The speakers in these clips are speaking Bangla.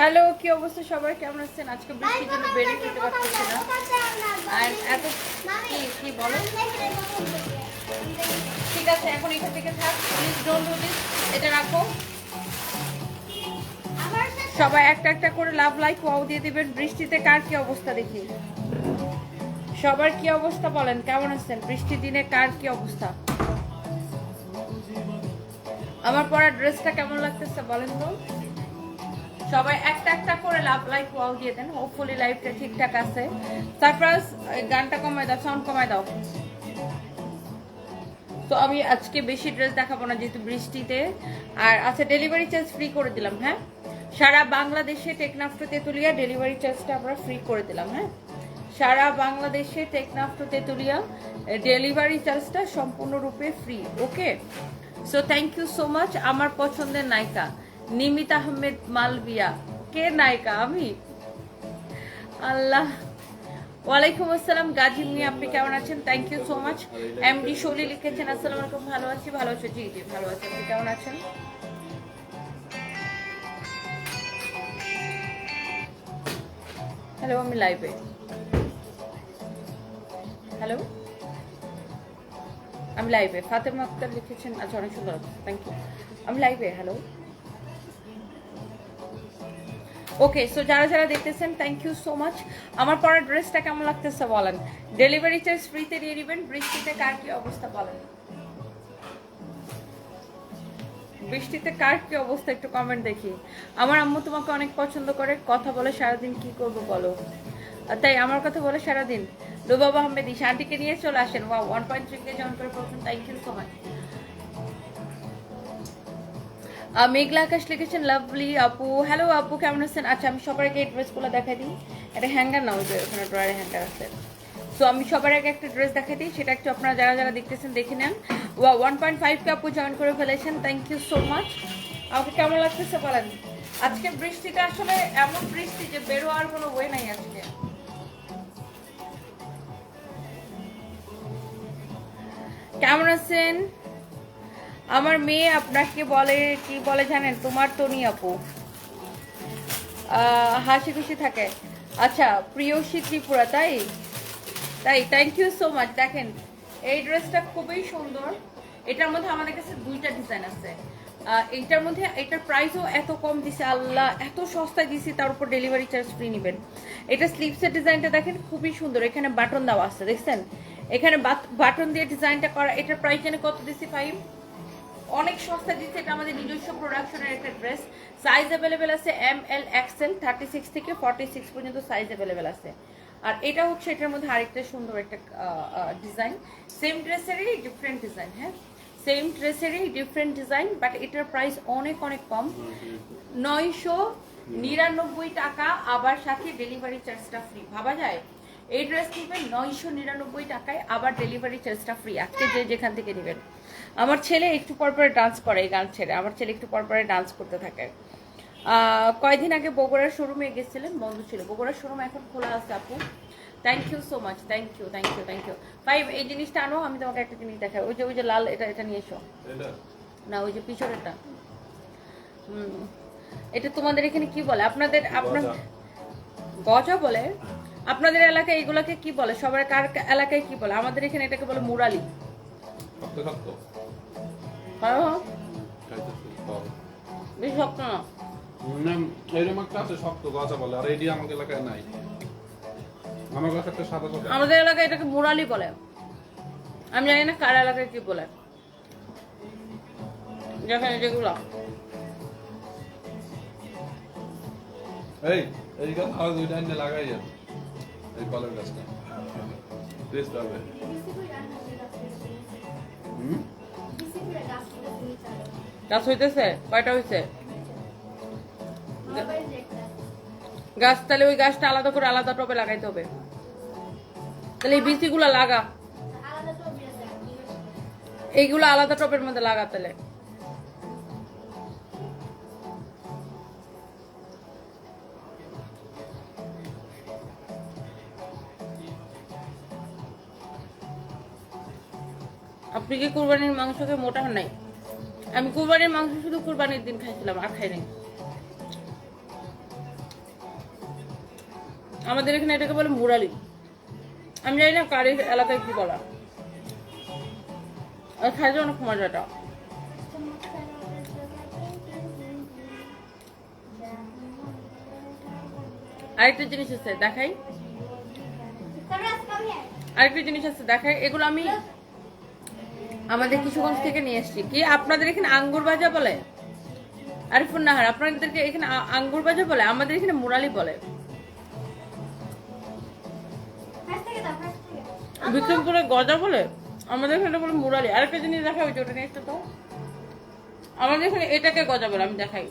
হ্যালো, কি অবস্থা সবার কেমন আছেন? আজকে বৃষ্টির জন্য বেরিয়ে যেতে পারতেছি না। আর এত কি কি বলো ঠিক আছে, এখন এখান থেকে থাক প্লিজ ডোন্ট ডু এটা রাখো। সবাই একটা একটা করে লাভ লাইক ওয়াও দিয়ে দিবেন। বৃষ্টিতে কার কি অবস্থা দেখি? সবার কি অবস্থা বলেন, কেমন আছেন? বৃষ্টির দিনে কার কি অবস্থা? আমার পরা ড্রেসটা কেমন লাগতেছে বলেন তো? সবাই একটা একটা করে লাভ লাইক ওয়াও দিয়ে দেন। হোপফুলি লাইফটা ঠিকঠাক আছে। সারপ্রাইজ গানটা কমায় দাও সাউন্ড কমায় দাও। তো আমি আজকে বেশি ড্রেস দেখাবো না যেহেতু বৃষ্টিতে। আর আচ্ছা ডেলিভারি চার্জ ফ্রি করে দিলাম হ্যাঁ? সারা বাংলাদেশে টেকনাফটো তেতুলিয়া ডেলিভারি চার্জটা আমরা ফ্রি করে দিলাম হ্যাঁ? সারা বাংলাদেশে টেকনাফটো তেতুলিয়া ডেলিভারি চার্জটা সম্পূর্ণরূপে free okay so thank you so much আমার পছন্দের নায়িকা। নিমিত আহমেদ মালবিয়া। কে নায়িকা? আমি? আল্লাহ। ওয়ালাইকুম আসসালাম গাজী মিয়া, আপনি কেমন আছেন? Thank you so much MD Shoili লিখেছেন, আসসালামু আলাইকুম, ভালো আছি ভালো আছি? জি জি, ভালো আছি। আপনি কেমন আছেন? হ্যালো আমি লাইভে হ্যালো আমি লাইভে ফাতেমা আক্তার লিখেছেন আচ্ছা অনেক সুন্দর। থ্যাংক ইউ আমি লাইভে হ্যালো ওকে সো যারা যারা দেখতেছেন থ্যাংক ইউ সো মাচ আমার পরা ড্রেসটা কেমন লাগতেছে বলেন? ডেলিভারি চার্জ ফ্রিতে দিয়ে দিবেন, বৃষ্টিতে কার কি অবস্থা বলেন? বৃষ্টিতে কার কি অবস্থা একটু কমেন্ট দেখি। আমার আম্মু তোমাকে অনেক পছন্দ করে, কথা বলে সারাদিন কি করব বলো? তাই আমার কথা বলে সারাদিন। রুবাব আহমেদ ঈশানটিকে নিয়ে চলে আসেন। ওয়া one point three K join করে thank you so much Meghla Akash লিখেছেন লাভলি আপু। হ্যালো আপু, কেমন আছেন? আচ্ছা আমি সবার আগে এই ড্রেসগুলো দেখাই দিই। এটা হ্যাঙ্গার না, ওই যে ওখানে ড্রয়ারে হ্যাঙ্গার আছে। তো আমি সবার আগে একটা ড্রেস দেখাই দিই, সেটা একটু আপনারা যারা যারা দেখতেছেন, দেখে নেন। ওয়ান পয়েন্ট ফাইভ কে আপু জয়েন করে ফেলেছেন থ্যাংক ইউ সো মাচ আমাকে কেমন লাগতেছে বলেন? আজকে বৃষ্টিটা আসলে এমন বৃষ্টি যে বেরোয়ার কোনো ওয়ে নাই আজকে। কেমন আছেন? আমার মেয়ে আপনাকে বলে, কি বলে জানেন? তোমার তনি আপু। হাসি খুশি থাকে। আচ্ছা প্রিয়সী ত্রিপুরা, তাই? তাই থ্যাংক ইউ সো মাচ দেখেন, এই ড্রেসটা খুবই সুন্দর। এটার মধ্যে আমাদের কাছে দুইটা ডিজাইন আছে। এইটার মধ্যে, এটার প্রাইসও এত কম দিছে, আল্লাহ, এত সস্তায় দিছি, তার উপর ডেলিভারি চার্জ ফ্রি নেবেন। এটা স্লিপসের ডিজাইনটা দেখেন, খুবই সুন্দর। এখানে বাটন দেওয়া আছে, দেখছেন? এখানে বাটন দিয়ে ডিজাইনটা করা, এটার প্রাইস জানি কত দিছি ফাইভ অনেক সস্তা দিচ্ছে, এটা আমাদের নিজস্ব প্রোডাকশনের একটা ড্রেস সাইজ অ্যাভেলেবেল আছে M L XL thirty six থেকে ফর্টি সিক্স পর্যন্ত সাইজ অ্যাভেলেবেল আছে। আর এটা হচ্ছে, এটার মধ্যে আরেকটা সুন্দর একটা ডিজাইন সেম ড্রেসেরই ডিফারেন্ট ডিজাইন হ্যাঁ? সেম ড্রেসেরই ডিফারেন্ট ডিজাইন বাট এটার প্রাইস অনেক অনেক কম। নয়শো নিরানব্বই টাকা, আবার সাথে ডেলিভারি চার্জটা ফ্রি ভাবা যায়? এই ড্রেস নেবেন নয়শো নিরানব্বই টাকায়, আবার ডেলিভারি চার্জটা ফ্রি আজকে যে যেখান থেকে নেবেন। আমার ছেলে একটু পর পরে ডান্স করে এই গান ছেড়ে। আমার ছেলে একটু পর পরে ডান্স করতে থাকে। আহ, কয়দিন আগে বগুড়ার শোরুমে গেছিলেন বন্ধ ছিল। বগুড়ার শোরুম এখন খোলা আছে আপু। Thank you so much thank you thank you thank you ভাই এই জিনিসটা আনো আমি তোমাকে একটা জিনিস দেখাই। ওই যে ওই যে লাল এটা এটা নিয়ে এসো। না ওই যে পিছনেরটা। হুম। এটা তোমাদের এখানে কি বলে? আপনাদের আপনার গজা বলে? আপনাদের এলাকায় এগুলাকে কি বলে? সবার কার এলাকায় কি বলে? আমাদের এখানে এটাকে বলে মুরালি। খাও। বেশি শক্ত না? না এরকম একটা আছে শক্ত গজা বলে আর এটি আমাদের এলাকায় নাই। আমার কাছে একটা সাদা সাদা আমাদের এলাকায় এটাকে মুরালি বলে। আমি জানি না কার এলাকায় কি বলে। যেখানে যেগুলো। এই এই গাছ আর দুইটা এনে লাগাই যান এই কলের গাছটা। টেস্ট হবে। হুম? গাছ হইতেছে? কয়টা হয়েছে গাছ, তাহলে ওই গাছটা আলাদা করে আলাদা টবে লাগাইতে হবে। তাহলে এই বিচিগুলো লাগা। এইগুলো আলাদা টবের মধ্যে লাগা তাহলে। আপনি কি কুরবানির মাংসকে মোটা হন নাই? আমি কুরবানির মাংস শুধু কুরবানির দিন খাইছিলাম, আর খাই নাই। আমাদের এখানে এটাকে বলে মুরালি। আমি জানি না কার এলাকায় কি বলা। আর খাইতে অনেক মজাটা। আরেকটা জিনিস আছে, দেখাই। আরেকটা জিনিস আছে, দেখাই। এগুলো আমি আমাদের কিশোরগঞ্জ থেকে নিয়ে এসেছি। কি? আপনাদের এখানে আঙ্গুর ভাজা বলে? আরিফুন নাহার আপনাদেরকে এখানে আঙ্গুর ভাজা বলে? আমাদের এখানে মুরালি বলে। বিক্রমপুরে গজা বলে? আমাদের এখানে বলে মুরালি। আরেকটা জিনিস দেখা হয়েছে ওটা নিয়ে তো। আমাদের এখানে এটাকে গজা বলে আমি দেখাই।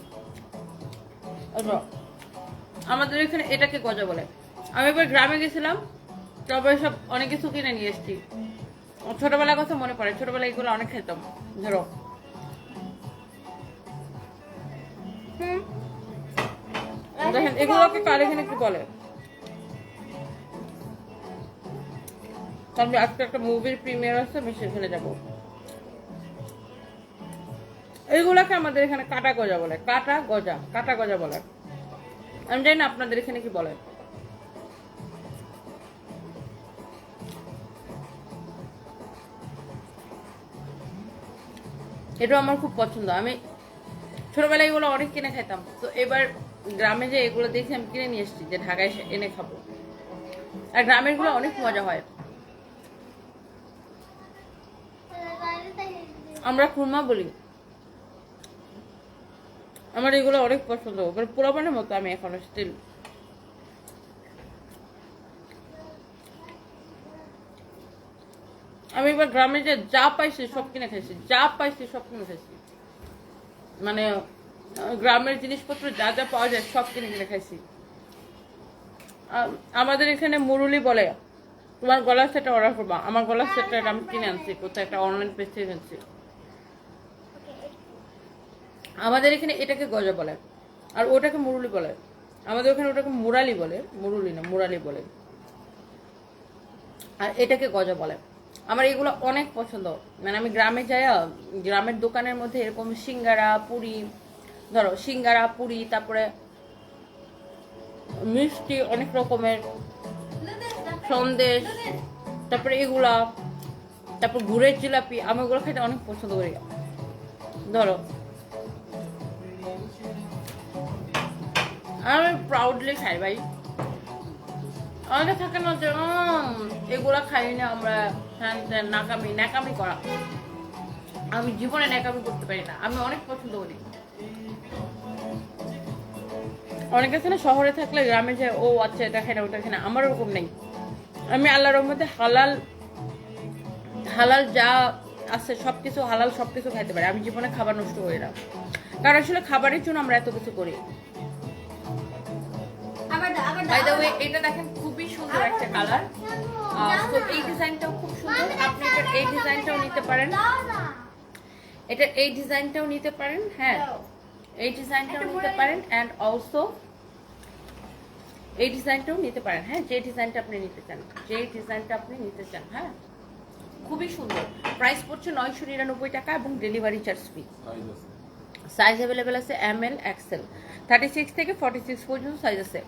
আমাদের এখানে এটাকে গজা বলে। আমি একবার গ্রামে গেছিলাম তবে সব অনেক কিছু কিনে নিয়ে এসেছি। ছোটবেলার কথা মনে পড়ে, ছোটবেলায় এগুলো অনেক খেতাম। ধরো। এগুলোকে কার এখানে কি বলে? তারপরে আজকে একটা মুভির প্রিমিয়ার আছে, আমি সেখানে যাব। এইগুলাকে আমাদের এখানে কাটা গজা বলে কাটা গজা কাটা গজা বলে। আমি জানি না আপনাদের এখানে কি বলে। এটা আমার খুব পছন্দ। আমি ছোটবেলায় এগুলো অনেক কিনে খাইতাম। তো এবার গ্রামে যে এগুলো দেখে আমি কিনে নিয়ে এসেছি, যে ঢাকায় এনে খাব। আর গ্রামেরগুলো অনেক মজা হয়। আমরা খুরমা বলি। আমার এগুলো অনেক পছন্দ। মানে পোলাপানের মতো আমি এখন স্টিল আমি এবার গ্রামে যে যা পাইছি সব কিনে খাইছি, যা পাইছি সব কিনে খাইছি। মানে গ্রামের জিনিসপত্র যা যা পাওয়া যায় সব কিনে কিনে খাইছি। আমাদের এখানে মুরুলি বলে, তোমার গলার সেটটা অর্ডার করবা। আমার গলার সেটটা আমি কিনে আনছি, কোথায় একটা অনলাইন পেজ থেকে আনছি আমাদের এখানে এটাকে গজা বলে, আর ওটাকে মুরুলি বলে। আমাদের ওখানে ওটাকে মুরালি বলে, মুরুলি না, মুরালি বলে। আর এটাকে গজা বলে। আমার এগুলো অনেক পছন্দ। মানে আমি গ্রামে যাই গ্রামের দোকানের মধ্যে এরকম সিঙ্গারা, পুরি, ধরো সিঙ্গারা, পুরি, তারপরে মিষ্টি অনেক রকমের, সন্দেশ, তারপরে এগুলা, তারপর গুড়ের জিলাপি, আমি ওগুলো খেতে অনেক পছন্দ করি। ধরো, আমি প্রাউডলি খাই ভাই। আমাদের থাকে না যে এগুলা খাই না আমরা নাকামি ন্যাকামি করা। আমি জীবনে ন্যাকামি করতে পারি না। আমি অনেক পছন্দ করি। অনেক আছে না শহরে থাকলে গ্রামে যে ও আচ্ছা এটা খাই না ওটা খাই না আমার ওরকম নেই। আমি আল্লাহর রহমতে হালাল হালাল যা আছে সব কিছু হালাল সব কিছু খাইতে পারি। আমি জীবনে খাবার নষ্ট করি না। কারণ আসলে খাবারের জন্য আমরা এত কিছু করি। এটা দেখেন সুন্দর একটা কালার। তো এই ডিজাইনটাও খুব সুন্দর। আপনি এটার এই ডিজাইনটাও নিতে পারেন। এটা এই ডিজাইনটাও নিতে পারেন হ্যাঁ। এই ডিজাইনটাও নিতে পারেন অ্যান্ড অলসো এই ডিজাইনটাও নিতে পারেন হ্যাঁ। যে ডিজাইনটা আপনি নিতে চান যে ডিজাইনটা আপনি নিতে চান হ্যাঁ। খুবই সুন্দর। প্রাইস পড়ছে নয়শো নিরানব্বই টাকা এবং delivery charge fee size available আছে M L XL thirty six থেকে ফর্টি সিক্স পর্যন্ত সাইজ আছে।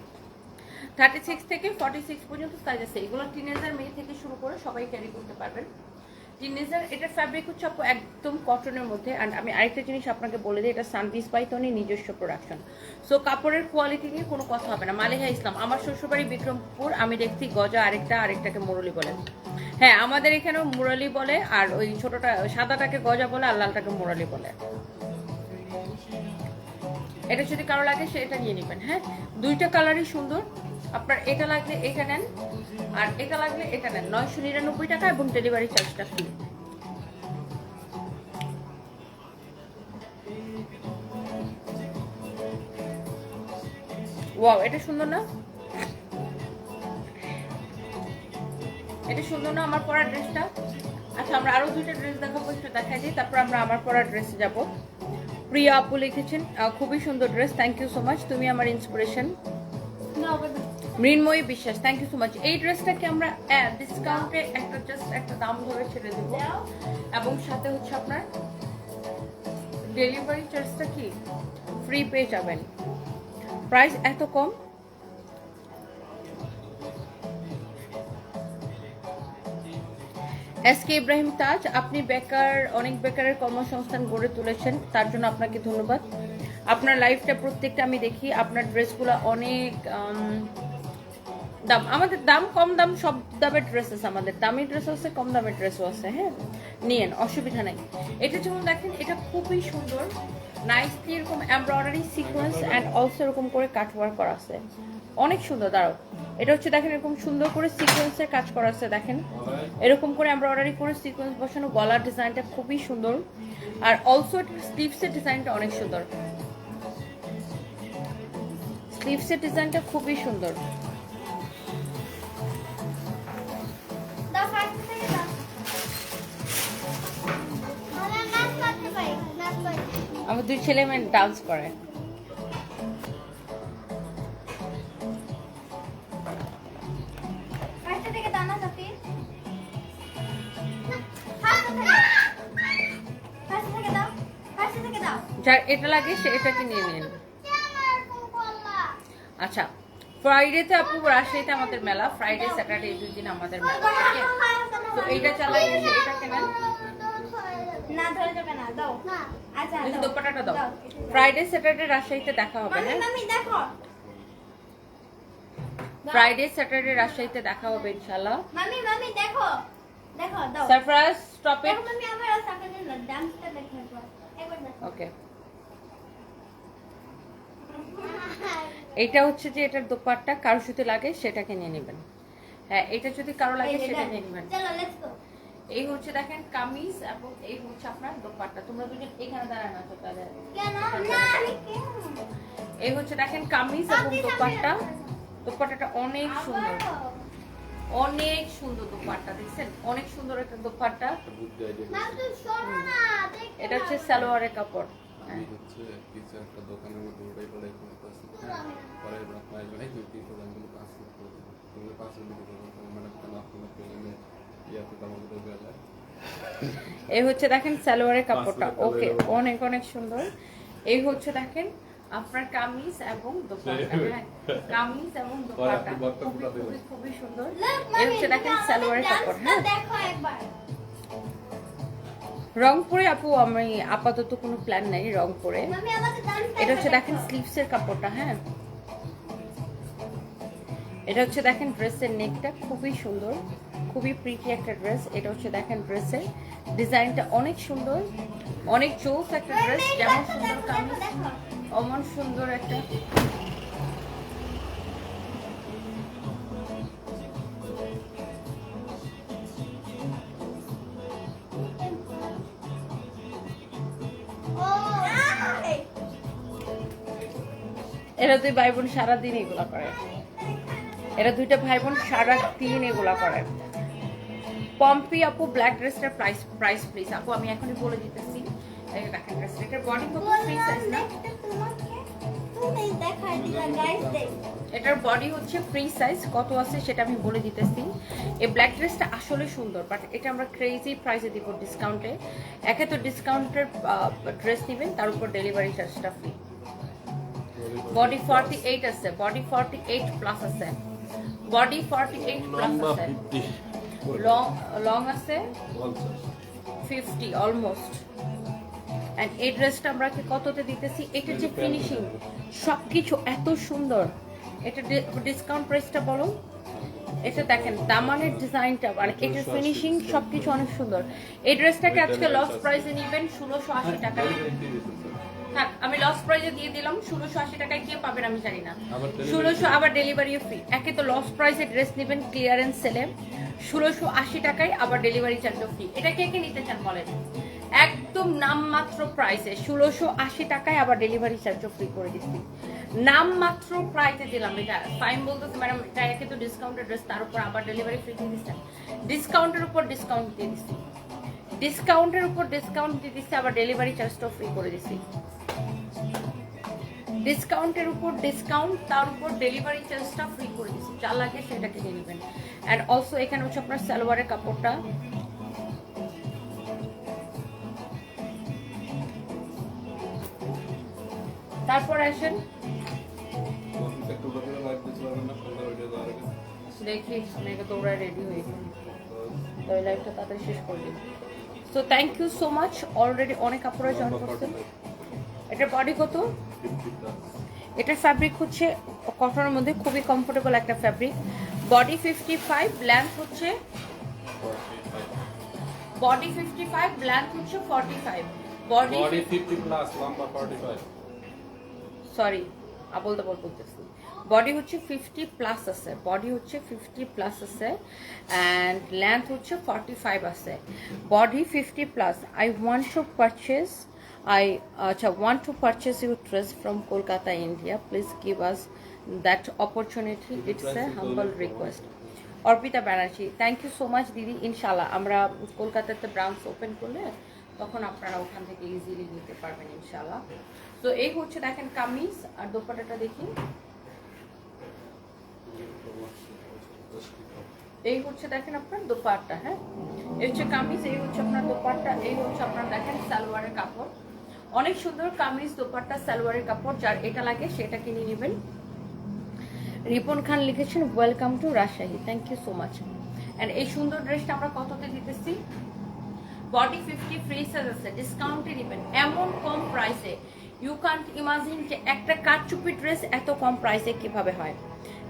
থার্টি সিক্স থেকে ফর্টি সিক্স পর্যন্ত সাইজ আছে। এগুলো টিনেজার মেয়ে থেকে শুরু করে সবাই ক্যারি করতে পারবেন। টিনেজার এটার ফ্যাব্রিক হচ্ছে আপু একদম কটনের মধ্যে। অ্যান্ড আমি আরেকটা জিনিস আপনাকে বলে দিই, এটা সানপিস পাইথনের নিজস্ব প্রোডাকশন সো কাপড়ের কোয়ালিটি নিয়ে কোনো কথা হবে না। মালিহা ইসলাম, আমার শ্বশুরবাড়ি বিক্রমপুর। আমি দেখছি গজা আরেকটা, আরেকটাকে মুরলি বলে। হ্যাঁ আমাদের এখানেও মুরলি বলে, আর ওই ছোটটা, সাদাটাকে গজা বলে, আর লালটাকে মুরলি বলে। এটা যদি কারও লাগে, সে এটা নিয়ে নেবেন। হ্যাঁ দুইটা কালারই সুন্দর। আপনার এটা লাগলে এটা নেন, আর এটা লাগলে এটা নেন। নয়শো নিরানব্বই টাকা এবং ডেলিভারি চার্জটা ফ্রি ওয়াও এটা সুন্দর না? এটা সুন্দর না আমার পরা ড্রেসটা? আচ্ছা আমরা আরও দুইটা ড্রেস দেখাবো, একটু দেখাই দিই। তারপর আমরা আমার পরা ড্রেসে যাব। প্রিয়া আপু লিখেছেন খুবই সুন্দর dress thank you so much তুমি আমার ইন্সপিরেশন মৃন্ময়ী বিশ্বাস থ্যাংক ইউ সো মাচ এই ড্রেসটাকে আমরা ডিসকাউন্টে একটা জাস্ট একটা দাম ধরে ছেড়ে দেবো। এবং সাথে হচ্ছে আপনার ডেলিভারি চার্জটা কি? ফ্রি পেয়ে যাবেন। প্রাইস এত কম? এস কে ইব্রাহিম তাজ আপনি বেকার, অনেক বেকারের কর্মসংস্থান গড়ে তুলেছেন, তার জন্য আপনাকে ধন্যবাদ। আপনার লাইফটা প্রত্যেকটা আমি দেখি, আপনার ড্রেসগুলো অনেক দাম, আমাদের দাম কম দাম, সব দামের ড্রেস আছে আমাদের। দামি ড্রেস আছে, কম দামের ড্রেসও আছে হ্যাঁ? নিয়েন, অসুবিধা নাই। এটা যেমন দেখেন, এটা খুবই সুন্দর। নাইসলি এরকম এমব্রয়ডারি সিকোয়েন্স অ্যান্ড অলসো এরকম করে কাট ওয়ার্ক করা আছে। অনেক সুন্দর, দাঁড়াও। এটা হচ্ছে দেখেন, এরকম সুন্দর করে সিকোয়েন্সের কাজ করা আছে, দেখেন। এরকম করে এমব্রয়ডারি করে সিকোয়েন্স বসানো, গলার ডিজাইনটা খুবই সুন্দর। আর অলসো স্লিভসের ডিজাইনটা অনেক সুন্দর। স্লিভসের ডিজাইনটা খুবই সুন্দর। আমরা দুই ছেলে মেয়ে ডান্স করে। এটা লাগে সে এটাকে নিয়ে নিন আচ্ছা ফ্রাইডেতে আপু রাজশাহীতে আমাদের মেলা ফ্রাইডে স্যাটারডে এই দুই দিন আমাদের মেলা তো এইটা চালাই সে এটাকে নেন না ধরে যাবে না দাও। আচ্ছা। দোপাটাটা দাও। দাও। ফ্রাইডে স্যাটারডে রাজশাহীতে দেখা হবে মামি হ্যাঁ? মামি দেখো। ফ্রাইডে স্যাটারডে রাজশাহীতে দেখা হবে ইনশাআল্লাহ। মামি মামি দেখো। দেখো দাও। সারপ্রাইজ স্টপ ইট মামি আমার সাকালে না ডান্সটা দেখো একবার। একবার দেখো। ওকে এইটা হচ্ছে যে এটার দোপাট্টা কারও সাথে লাগে সেটাকে নিয়ে নেবেন। হ্যাঁ এটা যদি কারও লাগে সেটা নিয়ে নেবেন। এই হচ্ছে দেখেন কামিজ এবং এই হচ্ছে আপনার দোপাট্টা। তোমরা দুজন এখানে দাঁড়ানো আছো তাহলে। কেন? না কেন এই হচ্ছে দেখেন কামিজ এবং দোপাট্টা। দোপাট্টাটা অনেক সুন্দর। অনেক সুন্দর দোপাট্টা দেখছেন? অনেক সুন্দর একটা দোপাট্টা। এটা হচ্ছে সালোয়ারের কাপড়। হচ্ছে কিছু একটা দোকানের মধ্যে ওটাই হ্যাঁ পরে দুই কিন্তু পাঁচ মিনিট করে দেবো তুমি পাঁচ মিনিট ইয়াতে দেওয়া যায়। এই হচ্ছে দেখেন সালোয়ারের কাপড়টা। ওকে অনেক অনেক সুন্দর। এই হচ্ছে দেখেন আপনার কামিজ এবং দোপাট্টা। হ্যাঁ, কামিজ এবং দোপাট্টা। খুবই খুবই সুন্দর। এই হচ্ছে দেখেন সালোয়ারের কাপড় হ্যাঁ। দেখো একবার। রংপুরে আপু আমি আপাতত কোনো প্ল্যান নাই রংপুরে। এটা হচ্ছে দেখেন স্লিভসের কাপড়টা হ্যাঁ। এটা হচ্ছে দেখেন ড্রেসের নেকটা খুবই সুন্দর খুবই প্রিটি একটা ড্রেস এটা হচ্ছে দেখেন ড্রেসের ডিজাইনটা অনেক সুন্দর অনেক চোখ একটা ড্রেস যেমন সুন্দর কামিজ অমন সুন্দর একটা এরা দুই ভাই বোন সারাদিন এগুলা করে। এরা দুইটা ভাই বোন সারা দিন এগুলা করে। পম্পি আপু ব্ল্যাক ড্রেসটার প্রাইস প্রাইস প্লিজ আপু, আমি এখনই বলে দিতেছি। ফ্রি সাইজ এটার বডি হচ্ছে ফ্রি সাইজ কত আছে সেটা আমি বলে দিতেছি। এই ব্ল্যাক ড্রেসটা আসলে সুন্দর বাট এটা আমরা ক্রেজি প্রাইসে দিব ডিসকাউন্টে একে তো ডিসকাউন্টের ড্রেস নেবেন, তার উপর ডেলিভারি চার্জটা ফ্রি বডি ফর্টি এইট আছে বডি ফর্টি এইট প্লাস আছে। বডি ফর্টি এইট প্লাস আছে। লং লং আছে? পঞ্চাশ ফিফটি অলমোস্ট অ্যান্ড এই ড্রেসটা আমরা কি কততে দিতেছি? এটার যে ফিনিশিং সব কিছু এত সুন্দর। এটা ডিসকাউন্ট প্রাইসটা বলো। এটা দেখেন দামানের ডিজাইনটা মানে এটার ফিনিশিং সব কিছু অনেক সুন্দর। এই ড্রেসটাকে আজকে লস প্রাইসে নিবেন ষোলোশো আশি টাকায় থাক আমি লস প্রাইসে দিয়ে দিলাম ষোলোশো আশি টাকায় কে পাবেন আমি জানি না। ষোলোশো আবার ডেলিভারিও ফ্রি একে তো লস প্রাইসে ড্রেস নেবেন ক্লিয়ারেন্স সেলে ষোলোশো আশি টাকায় আবার ডেলিভারি চার্জও ফ্রি এটা কে কে নিতে চান বলেন? একদম নামমাত্র প্রাইসে ষোলোশো আশি টাকায় আবার ডেলিভারি চার্জও ফ্রি করে দিচ্ছি। নামমাত্র প্রাইসে দিলাম। এটা ফাইন বলতেছে ম্যাডাম এটা একে তো ডিসকাউন্টের ড্রেস তার উপর আবার ডেলিভারি ফ্রি দিয়ে দিচ্ছেন। ডিসকাউন্টের উপর ডিসকাউন্ট দিয়ে দিচ্ছি। ডিসকাউন্টের উপর ডিসকাউন্ট দিয়ে দিচ্ছে আবার ডেলিভারি চার্জটাও ফ্রি করে দিচ্ছি। ডিসকাউন্টের উপর ডিসকাউন্ট তার উপর ডেলিভারি চার্জটা ফ্রি করে দিচ্ছি যা লাগে সেটাকে নিয়ে নেবেন। অ্যান্ড অলসো এখানে হচ্ছে আপনার সালোয়ারের কাপড়টা। তারপর আসেন। দেখি এটা দৌড়ায় রেডি হয়ে গেলাম তো তো এই লাইভটা তাড়াতাড়ি শেষ করে দিন so thank you so much already অনেক আপুরা জয়েন করছেন এটার বডি কত? এটার ফ্যাব্রিক হচ্ছে কটনের মধ্যে খুবই কমফোর্টেবল একটা fabric body fifty five length হচ্ছে বডি ফিফটি ফাইভ লেন্থ হচ্ছে forty five body fifty plus লম্বা ফর্টি ফাইভ সরি আবল তাবল বলতেছি। বডি হচ্ছে ফিফটি প্লাস আছে। বডি হচ্ছে ফিফটি প্লাস আছে অ্যান্ড লেন্থ হচ্ছে ফর্টি ফাইভ আছে। Body fifty plus I want to purchase I আচ্ছা want to purchase your dress from Kolkata India please give us that opportunity it's a humble request Arpita Banerjee thank you so much দিদি ইনশাল্লাহ আমরা কলকাতাতে ব্রাঞ্চ ওপেন করলে তখন আপনারা ওখান থেকে ইজিলি নিতে পারবেন ইনশাল্লাহ তো এই হচ্ছে দেখেন কামিজ আর দোপাটাটা দেখি। এই হচ্ছে দেখেন আপনার দোপাট্টা হ্যাঁ? এই হচ্ছে কামিজ এই হচ্ছে আপনার দোপাট্টা এই হচ্ছে আপনার দেখেন সালোয়ারের কাপড়। অনেক সুন্দর কামিজ দোপাট্টা, সালোয়ারের কাপড়, যার এটা লাগে সেটা কিনে নেবেন। রিপন খান লিখেছেন welcome to Rajshahi thank you so much and এই সুন্দর ড্রেসটা আমরা কততে দিতেছি? বডি ফিফটি ফ্রি সাইজ আছে ডিসকাউন্টে দিবেন এমন কম প্রাইসে ইউ কান্ট ইমাজিন যে একটা কাঠচুপি ড্রেস এত কম প্রাইসে কীভাবে হয়।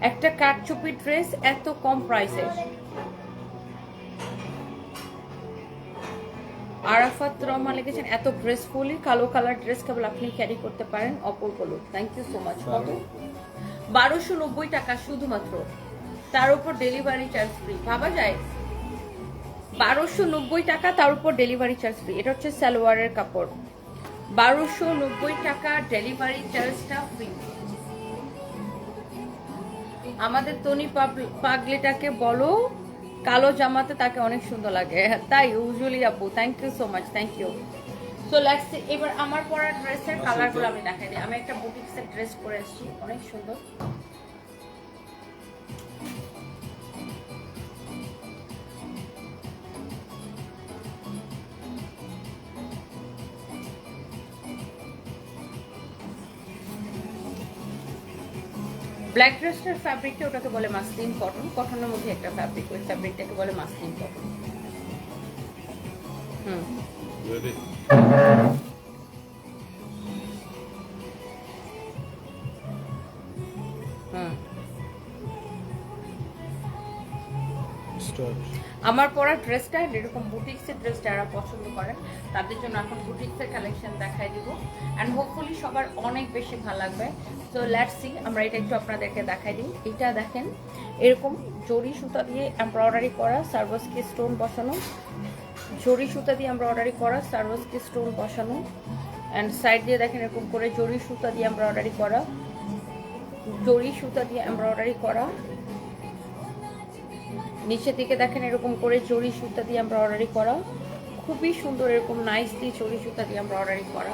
একটা কাঠচুপি ড্রেস এত কম প্রাইসে আরাফাত রহমান লিখেছেন এত গ্রেসফুলি কালো কালার ড্রেস কেবল আপনি ক্যারি করতে পারেন অপর বলো থ্যাংক ইউ সো মাচ কত বারোশো নব্বই টাকা শুধুমাত্র। তার উপর ডেলিভারি চার্জ ফ্রি ভাবা যায়? বারোশো নব্বই টাকা তার উপর ডেলিভারি চার্জ ফ্রি এটা হচ্ছে সালোয়ারের কাপড়। বারোশো নব্বই টাকা ডেলিভারি চার্জটা ফ্রি আমাদের তনি পাগল- পাগলিটাকে বলো কালো জামাতে তাকে অনেক সুন্দর লাগে। তাই ইউজুয়ালি আপু thank you so much thank you so let's এবার আমার পরা ড্রেসের কালারগুলো আমি দেখাই দিই। আমি একটা বুটিক্সের ড্রেস পরে এসেছি অনেক সুন্দর। ব্ল্যাক ড্রেসটার ফ্যাব্রিকটা ওটাকে বলে মাসলিন কটন কটনের মধ্যে একটা ফ্যাব্রিক ওই ফ্যাব্রিকটাকে বলে মাসলিন কটন হুম। আমার পরা ড্রেসটা এরকম বুটিক্সের ড্রেস যারা পছন্দ করেন, তাদের জন্য এখন বুটিক্সের কালেকশন দেখাই দিব। অ্যান্ড হোপফুলি সবার অনেক বেশি ভালো লাগবে। সো লেটস সি আমরা এটা একটু আপনাদেরকে দেখাই দিই। এটা দেখেন, এরকম জরি সুতা দিয়ে এমব্রয়ডারি করা, সার্ভাসকি স্টোন বসানো। জরি সুতা দিয়ে এমব্রয়ডারি করা, সার্ভাসকি স্টোন বসানো। অ্যান্ড সাইড দিয়ে দেখেন এরকম করে জরি সুতা দিয়ে এমব্রয়ডারি করা। জরি সুতা দিয়ে এমব্রয়ডারি করা। নিচের দিকে দেখেন এরকম করে জরি সুতা দিয়ে আমরা করা। খুবই সুন্দর এরকম নাইসলি জরি সুতা দিয়ে আমরা করা।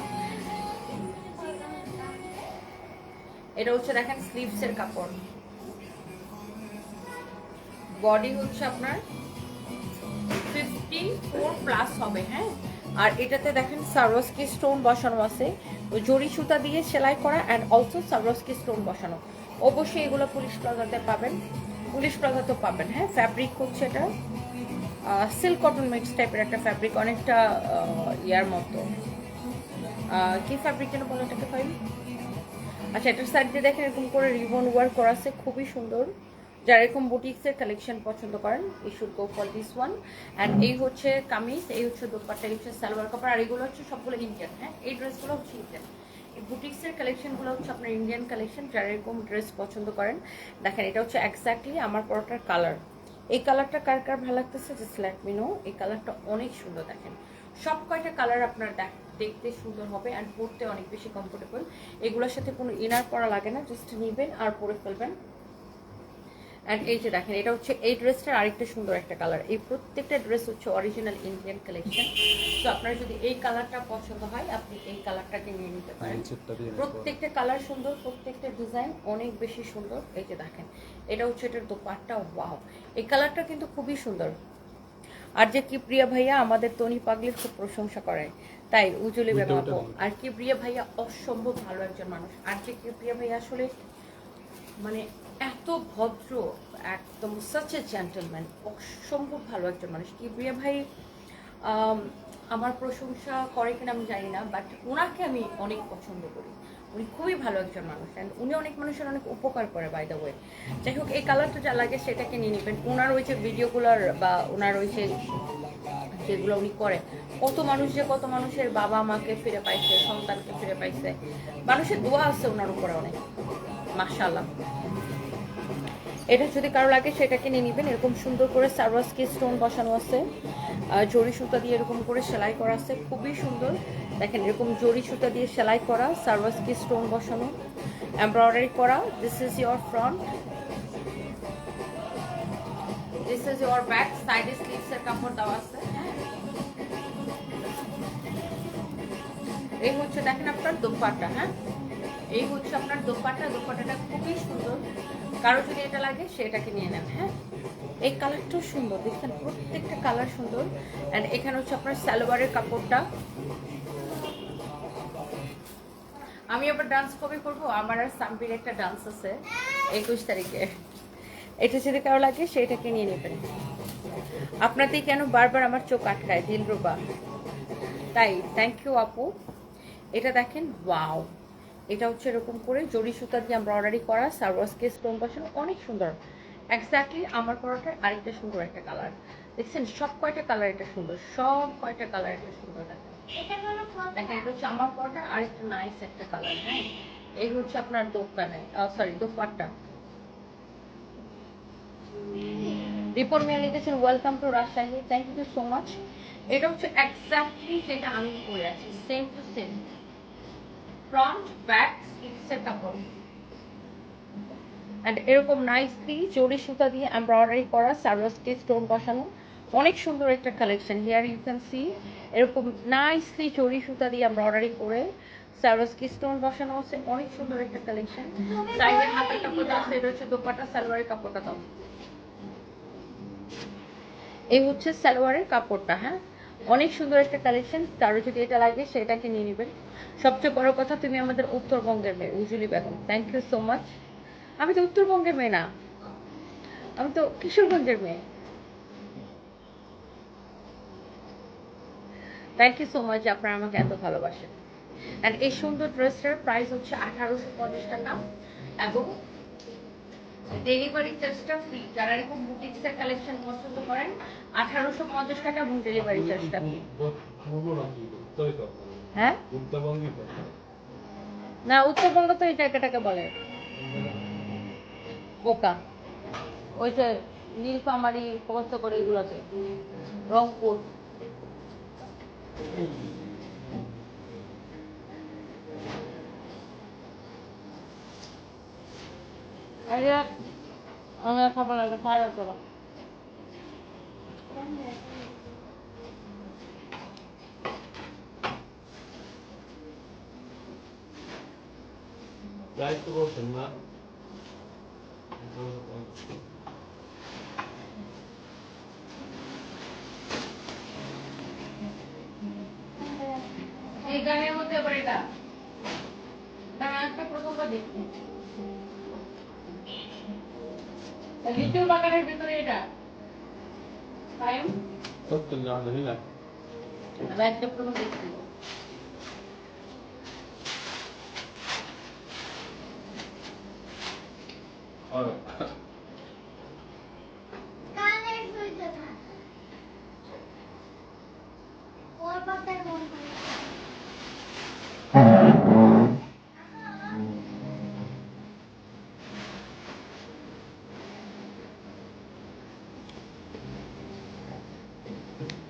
এটা হচ্ছে দেখেন স্লিভস এর কাপড়। বডি হচ্ছে আপনার ফিফটি ফোর প্লাস হবে হ্যাঁ? আর এটাতে দেখেন সারোস্কি স্টোন বসানো আছে। জরি সুতা দিয়ে সেলাই করা অ্যান্ড অলসো সারোস্কি স্টোন বসানো। অবশ্যই এগুলো পুলিশ প্লাজাতে পাবেন পুলিশ প্লাজাতেও পাবেন হ্যাঁ ফ্যাব্রিক হচ্ছে এটা। সিল্ক কটন মিক্স টাইপের একটা ফ্যাব্রিক অনেকটা ইয়ার মতো। কি ফ্যাব্রিক যেন বলে এটাকে পাই আচ্ছা এটার সাইড দিয়ে দেখেন, এরকম করে রিবন ওয়ার্ক করা আছে, খুবই সুন্দর। যারা এরকম বুটিক্সের কালেকশন পছন্দ করেন এই should go for this one and এই হচ্ছে কামিজ, এই হচ্ছে দোপাট্টা, এই হচ্ছে সালোয়ার কাপড়, আর এগুলো হচ্ছে সবগুলো ইন্ডিয়ান হ্যাঁ? এই ড্রেসগুলো হচ্ছে ইন্ডিয়ান বুটিক্সের কালেকশনগুলো হচ্ছে আপনার ইন্ডিয়ান কালেকশন যারা এরকম ড্রেস পছন্দ করেন, দেখেন এটা হচ্ছে এক্স্যাক্টলি আমার পরোটার কালার এই কালারটা কার কার ভালো লাগতেছে? জাস্ট লেট মি নো এই কালারটা অনেক সুন্দর, দেখেন। সব কয়টা কালার আপনার দেখ- দেখতে সুন্দর হবে অ্যান্ড পরতে অনেক বেশি কমফোর্টেবল এগুলোর সাথে কোনো ইনার পরা লাগে না জাস্ট নিবেন আর পরে ফেলবেন। অ্যান্ড এই যে দেখেন এটা হচ্ছে এই ড্রেসটার আরেকটা সুন্দর একটা কালার এই প্রত্যেকটা ড্রেস হচ্ছে অরিজিনাল ইন্ডিয়ান কালেকশন তো আপনার যদি এই কালারটা পছন্দ হয় আপনি এই কালারটাকে নিয়ে নিতে পারেন। প্রত্যেকটা কালার সুন্দর প্রত্যেকটা ডিজাইন অনেক বেশি সুন্দর। এই যে দেখেন এটা হচ্ছে এটার দোপাট্টা ওয়াও এই কালারটা কিন্তু খুবই সুন্দর। আর যে কি প্রিয়া ভাইয়া আমাদের তনি পাগলির খুব প্রশংসা করে তাই উজলি। বলো। আর কি প্রিয়া ভাইয়া অসম্ভব ভালো একজন মানুষ। আর যে কি প্রিয়া ভাইয়া আসলে মানে এত ভদ্র, একদম সাচ এ জেন্টেলম্যান অসম্ভব ভালো একজন মানুষ। কিবরিয়া ভাই আমার প্রশংসা করে কিনা আমি জানি না বাট ওনাকে আমি অনেক পছন্দ করি। উনি খুবই ভালো একজন মানুষ অ্যান্ড উনি অনেক মানুষের অনেক উপকার করে বাই দ্য ওয়ে যাই হোক, এই কালারটা যা লাগে সেটাকে নিয়ে নেবেন। ওনার ওই যে ভিডিওগুলোর বা ওনার ওই যে যেগুলো উনি করে, কত মানুষ যে কত মানুষের বাবা মাকে ফিরে পাইছে, সন্তানকে ফিরে পাইছে। মানুষের দোয়া আছে ওনার উপরে অনেক, মাশাআল্লাহ। এটা যদি কারও লাগে সেটাকে নিয়ে নেবেন। এরকম সুন্দর করে সারওয়াসকি স্টোন বসানো আছে। জরি সুতা দিয়ে এরকম করে সেলাই করা আছে। খুবই সুন্দর। দেখেন, এরকম জরি সুতা দিয়ে সেলাই করা সারওয়াসকি স্টোন বসানো এমব্রয়ডারি করা। This is your front this is your back সাইডে স্লিভসের কাপড় দেওয়া আছে। এই হচ্ছে, দেখেন আপনার দোপাট্টা হ্যাঁ? এই হচ্ছে আপনার দোপাট্টা। দোপাট্টাটা খুবই সুন্দর। কারও যদি এটা লাগে সেটাকে নিয়ে নেন হ্যাঁ? এই কালারটাও সুন্দর, দেখছেন? প্রত্যেকটা কালার সুন্দর। অ্যান্ড এখানে হচ্ছে আপনার সালোয়ারের কাপড়টা। আমি আবার ডান্স কবে করব? আমার আর সাম্বির একটা ডান্স আছে, একুশ তারিখে। এটা যদি কারও লাগে সেটাকে নিয়ে নেবেন আপনাতেই কেন বারবার আমার চোখ আটকায় দিলরুবা তাই থ্যাংক ইউ আপু। এটা দেখেন ওয়াও এটা হচ্ছে এরকম করে জরি সুতা দিয়ে এমব্রয়ডারি করা সার্ভাসকে স্টোন বসানো অনেক সুন্দর। এক্স্যাক্টলি আমার পরোটার আরেকটা সুন্দর একটা কালার দেখছেন সব কয়টা কালার এটা সুন্দর সব কয়টা কালার এটা সুন্দর দেখেন। এটা হচ্ছে আমার আরেকটা নাইস একটা কালার হ্যাঁ? এই হচ্ছে আপনার দোকানে সরি দোপাট্টা। রিপোর্ট মেয়ে লিখেছেন welcome to Rajshahi thank you so much এটা হচ্ছে এক্স্যাক্টলি যেটা আমি করে আছি same to same front back স্লিভসের কাপড় অ্যান্ড এরকম নাইসলি জরি সুতা দিয়ে এমব্রয়ডারি করা সার্ভাসকে স্টোন বসানো। অনেক সুন্দর একটা collection here you can see এরকম নাইসলি জরি সুতা দিয়ে এমব্রয়ডারি করে সার্ভাসকে স্টোন বসানো আছে। অনেক সুন্দর একটা কালেকশন সাইডের হাতের কাপড়টা আছে, এটা হচ্ছে দোপাটা, সালোয়ারের কাপড়টা দাও। এই হচ্ছে সালোয়ারের কাপড়টা হ্যাঁ? অনেক সুন্দর একটা কালেকশন কারও যদি এটা লাগে, সেটাকে নিয়ে নেবেন। সবচেয়ে বড় কথা, তুমি আমাদের উত্তরবঙ্গের মেয়ে, Ujuli Begum. Thank you so much আমি তো উত্তরবঙ্গের মেয়ে না। আমি তো কিশোরগঞ্জের মেয়ে। থ্যাংক ইউ সো মাচ আপনারা আমাকে এত ভালোবাসেন। এই সুন্দর ড্রেসটার প্রাইস হচ্ছে আঠারোশো পঞ্চাশ টাকা। এবং ডেলিভারি চার্জটা ফ্রি যারা এরকম বুটিক্সের কালেকশন পছন্দ করেন, আঠারোশো পঞ্চাশ টাকা এবং ডেলিভারি চার্জটা ফ্রি হ্যাঁ? না, উত্তরবঙ্গ তো এই জায়গাটাকে বলে। বোকা ওই যে নীলফামারি, সমস্ত করে এগুলোতে। রংপুর। আরে আমি খাবার লাগে খারাপ করা প্রাইস তো বলছেন না। এই গানের মধ্যে আবার এটা। একটা প্রথমবার দেখছি। লিচুর বাগানের ভিতরে এটা টাইম কত না জানি না আমি একটা প্রথম দেখছি কানের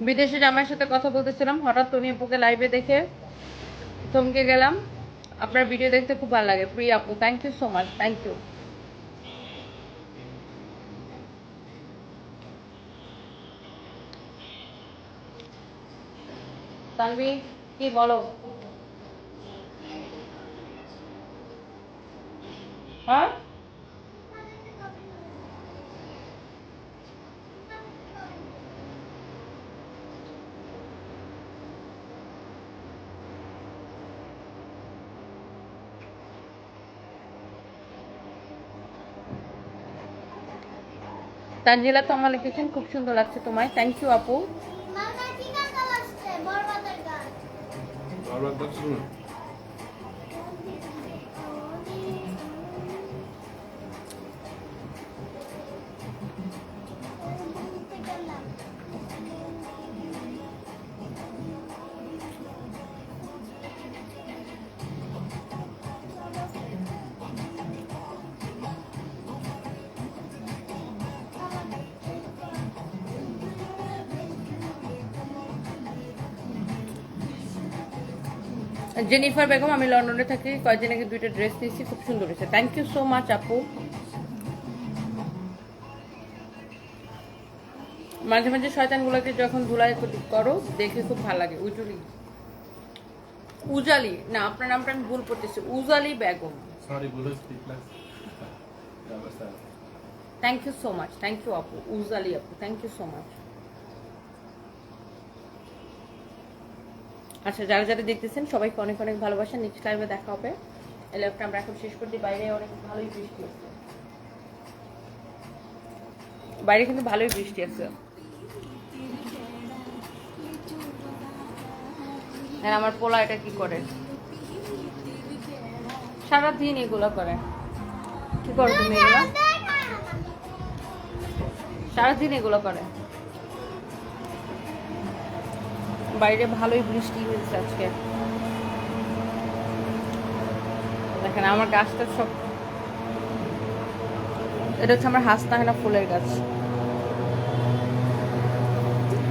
বিদেশে জামাইয়ের সাথে কথা বলতেছিলাম, হঠাৎ তুমি আপুকে লাইভে দেখে থমকে গেলাম। আপনার ভিডিও দেখতে খুব ভালো লাগে। প্রিয় আপু thank you so much thank you Tanvi কি বলো? হ্যাঁ? তানজিলা তো আমার লিখেছেন খুব সুন্দর লাগছে তোমায়। থ্যাংক ইউ আপু। জেনিফার বেগম আমি লন্ডনে থাকি কয়েকদিন আগে দুইটা ড্রেস নিয়েছি খুব সুন্দর হয়েছে। থ্যাংক ইউ সো মাচ আপু। মাঝে মাঝে শয়তানগুলোকে যখন ধুলাই করো দেখে খুব ভালো লাগে। উজুলি। উজালি। না আপনার নামটা আমি ভুল করতেছি Ujali Begum. Sorry speak thank you so much thank you আপু। উজালি আপু। থ্যাংক ইউ সো মাচ আচ্ছা যারা যারা দেখতেছেন, সবাইকে অনেক অনেক ভালোবাসা। নেক্সট লাইভে দেখা হবে। লাইভটা আমরা এখন শেষ করতে বাইরে অনেক ভালোই বৃষ্টি আছে। বাইরে কিন্তু ভালোই বৃষ্টি আছে। আর আমার পোলা এটা কি করে? সারাদিন এগুলো করে। কি করো তুমি এগুলো? সারাদিন এগুলো করে। বাইরে ভালোই বৃষ্টি হয়েছে আজকে। দেখেন, আমার গাছটা সব এটা হচ্ছে আমার হাসনাহেনা ফুলের গাছ।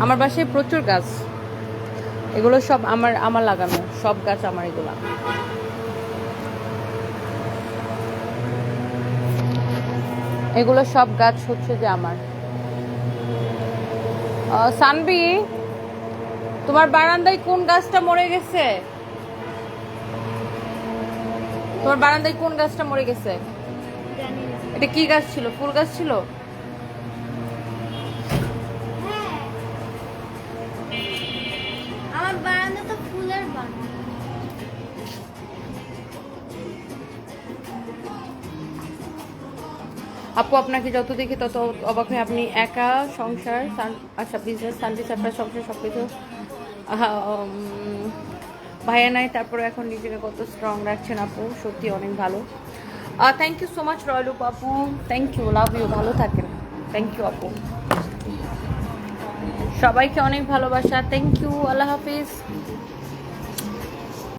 আমার বাসায় প্রচুর গাছ। এগুলো সব আমার আমার লাগানো। সব গাছ আমার এগুলা। এগুলো সব গাছ হচ্ছে যে আমার। সানবি? তোমার বারান্দায় কোন গাছটা মরে গেছে? তোমার বারান্দায় কোন গাছটা মরে গেছে? এটা কি গাছ ছিল? ফুল গাছ ছিল? হ্যাঁ। আমার বারান্দা তো ফুলের বাগান। আপু আপনাকে যত দেখি তত অবাক হয়ে আপনি একা সংসার আচ্ছা বিজনেস শান্তি আপনার সংসার সব কিছু ভাইয়া নাই, তারপরে এখন নিজেকে কত স্ট্রং রাখছেন আপু? সত্যি অনেক ভালো। Thank you so much royal আপু। থ্যাংক ইউ লাভ ইউ ভালো থাকেন। থ্যাংক ইউ আপু। সবাইকে অনেক ভালোবাসা। থ্যাংক ইউ আল্লাহ হাফিজ।